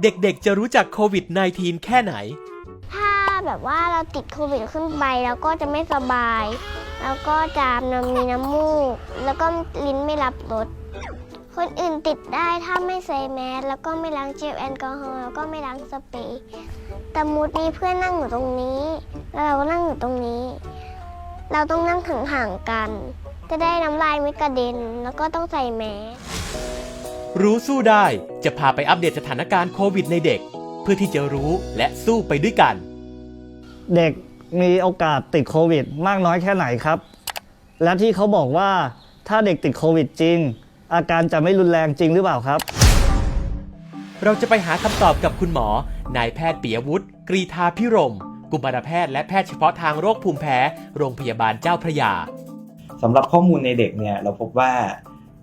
เด็กๆ จะรู้จักโควิด -19 แค่ไหน ถ้าแบบว่าเราติดโควิดขึ้นไปแล้วก็จะไม่สบาย แล้วก็จะนมีน้ำมูก แล้วก็ลิ้นไม่รับรสคนอื่นติดได้ถ้าไม่ใส่แมสแล้วก็ไม่ล้างเจลแอลกอฮอล์แล้วก็ไม่ล้างสเปรย์แต่มูดมีเพื่อนนั่งอยู่ตรงนี้แล้วเราก็นั่งอยู่ตรงนี้ เราต้องนั่งห่างๆกัน จะได้น้ำลายไม่กระเด็น แล้วก็ต้องใส่แมส รู้สู้ได้จะพาไปอัปเดตสถานการณ์โควิดในเด็ก เพื่อที่จะรู้และสู้ไปด้วยกัน เด็กมีโอกาสติดโควิด มากน้อยแค่ไหนครับ และที่เขาบอกว่าถ้าเด็กติดโควิดจริง อาการจะไม่รุนแรงจริงหรือเปล่าครับ เราจะไปหาคำตอบกับคุณหมอ นายแพทย์ปิยวุฒิกรีธาพิรม กุมารแพทย์และแพทย์เฉพาะทางโรคภูมิแพ้ โรงพยาบาลเจ้าพระยาสำหรับข้อมูลในเด็กเนี่ยเราพบว่า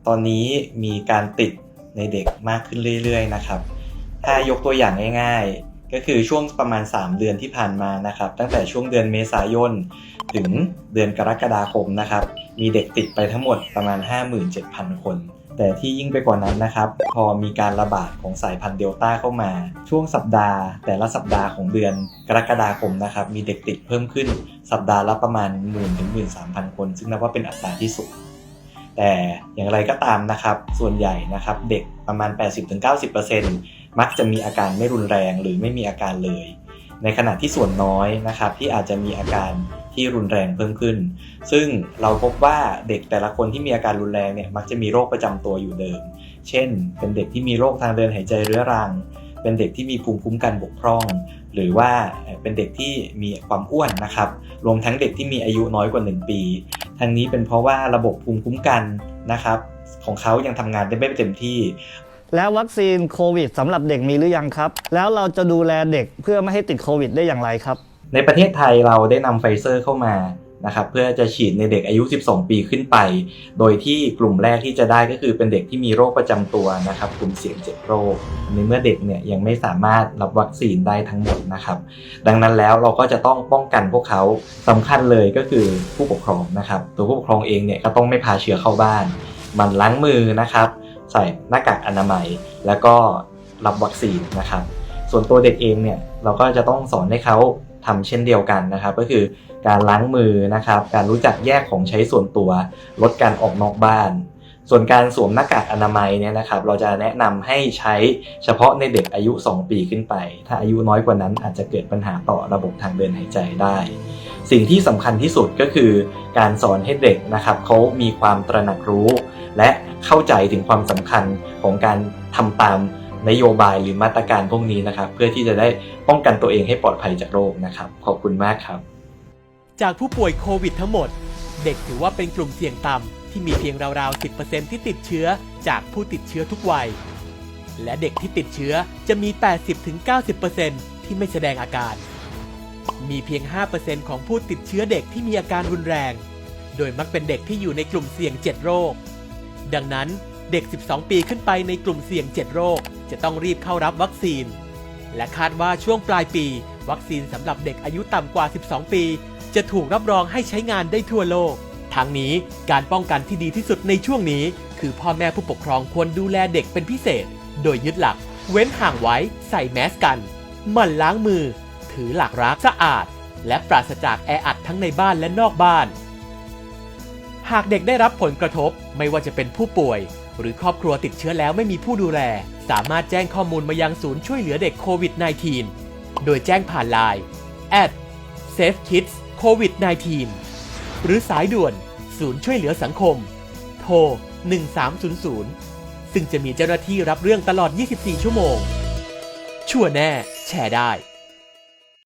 ตอนนี้มีการติด ในเด็กมากขึ้นเรื่อยๆนะครับ ถ้ายกตัวอย่างง่ายๆ ก็คือช่วงประมาณ 3 เดือนที่ผ่านมานะครับ ตั้งแต่ช่วงเดือนเมษายน ถึงเดือนกรกฎาคมนะครับ มีเด็กติดไปทั้งหมดประมาณ 57,000 คน แต่ที่ยิ่งไปกว่านั้นนะครับ พอมีการระบาดของสายพันธุ์เดลต้าเข้ามา ช่วงสัปดาห์ แต่ละสัปดาห์ของเดือนกรกฎาคมนะครับ มีเด็กติดเพิ่มขึ้นสัปดาห์ละประมาณ 1 0 0 0 0ถึง13,000 คน ซึ่งนับว่าเป็นอัตราที่สูง แต่อย่างไรก็ตามนะครับ ส่วนใหญ่นะครับเด็กประมาณ 80-90%มักจะมีอาการไม่รุนแรงหรือไม่มีอาการเลย ในขณะที่ส่วนน้อยนะครับที่อาจจะมีอาการที่รุนแรงเพิ่มขึ้น ซึ่งเราพบว่าเด็กแต่ละคนที่มีอาการรุนแรงเนี่ยมักจะมีโรคประจำตัวอยู่เดิม เช่น เป็นเด็กที่มีโรคทางเดินหายใจเรื้อรัง เป็นเด็กที่มีภูมิคุ้มกันบกพร่อง หรือว่าเป็นเด็กที่มีความอ้วนนะครับ รวมทั้งเด็กที่มีอายุน้อยกว่า 1 ปี ทั้งนี้เป็นเพราะว่าระบบภูมิคุ้มกันนะครับของเขายังทำงานได้ไม่เต็มที่ แล้ววัคซีนโควิดสำหรับเด็กมีหรือยังครับ แล้วเราจะดูแลเด็กเพื่อไม่ให้ติดโควิดได้อย่างไรครับ ในประเทศไทยเราได้นำไฟเซอร์เข้ามา นะครับเพื่อจะฉีดในเด็กอายุ 12 ปีขึ้นไป โดยที่กลุ่มแรกที่จะได้ก็คือเป็นเด็กที่มีโรคประจำตัวนะครับกลุ่มเสี่ยงเจ็บโรคในเมื่อเด็กเนี่ยยังไม่สามารถรับวัคซีนได้ทั้งหมดนะครับ ดังนั้นแล้วเราก็จะต้องป้องกันพวกเขาสำคัญเลยก็คือผู้ปกครองนะครับ ตัวผู้ปกครองเองเนี่ยก็ต้องไม่พาเชื้อเข้าบ้าน มันล้างมือนะครับ ใส่หน้ากากอนามัย แล้วก็รับวัคซีนนะครับ ส่วนตัวเด็กเองเนี่ยเราก็จะต้องสอนให้เขา ทำเช่นเดียวกันนะครับ ก็คือการล้างมือนะครับ การรู้จักแยกของใช้ส่วนตัว ลดการออกนอกบ้าน ส่วนการสวมหน้ากากอนามัยเนี่ยนะครับ เราจะแนะนำให้ใช้เฉพาะในเด็กอายุ 2 ปีขึ้นไป ถ้าอายุน้อยกว่านั้นอาจจะเกิดปัญหาต่อระบบทางเดินหายใจได้ สิ่งที่สำคัญที่สุดก็คือการสอนให้เด็กนะครับเขามีความตระหนักรู้ และเข้าใจถึงความสำคัญของการทำตาม นโยบายหรือมาตรการพวกนี้นะครับ เพื่อที่จะได้ป้องกันตัวเองให้ปลอดภัยจากโรคนะครับ ขอบคุณมากครับ จากผู้ป่วยโควิดทั้งหมด เด็กถือว่าเป็นกลุ่มเสี่ยงต่ำที่มีเพียงราวๆ 10%ที่ติดเชื้อจากผู้ติดเชื้อทุกวัย และเด็กที่ติดเชื้อจะมี 80-90%ที่ไม่แสดงอาการ มีเพียง 5%ของผู้ติดเชื้อเด็กที่มีอาการรุนแรง โดยมักเป็นเด็กที่อยู่ในกลุ่มเสี่ยง 7 โรค ดังนั้น เด็ก 12 ปีขึ้นไปในกลุ่มเสี่ยง 7 โรค จะต้องรีบเข้ารับวัคซีน และคาดว่าช่วงปลายปี วัคซีนสำหรับเด็กอายุต่ำกว่า 12 ปี จะถูกรับรองให้ใช้งานได้ทั่วโลก ทั้งนี้การป้องกันที่ดีที่สุดในช่วงนี้ คือพ่อแม่ผู้ปกครองควรดูแลเด็กเป็นพิเศษ โดยยึดหลัก เว้นห่างไว้ ใส่แมสกันหมั่นล้างมือ ถือหลักรักสะอาด และปราศจากแออัดทั้งในบ้านและนอกบ้านหากเด็กได้รับผลกระทบไม่ว่าจะเป็นผู้ป่วย หรือครอบครัวติดเชื้อแล้วไม่มีผู้ดูแล สามารถแจ้งข้อมูลมายังศูนย์ช่วยเหลือเด็กโควิด -19 โดยแจ้งผ่านไลน์ at Safe Kids COVID 19 หรือสายด่วน ศูนย์ช่วยเหลือสังคม โทร 1300 ซึ่งจะมีเจ้าหน้าที่รับเรื่องตลอด 24 ชั่วโมง ชั่วแน่ แชร์ได้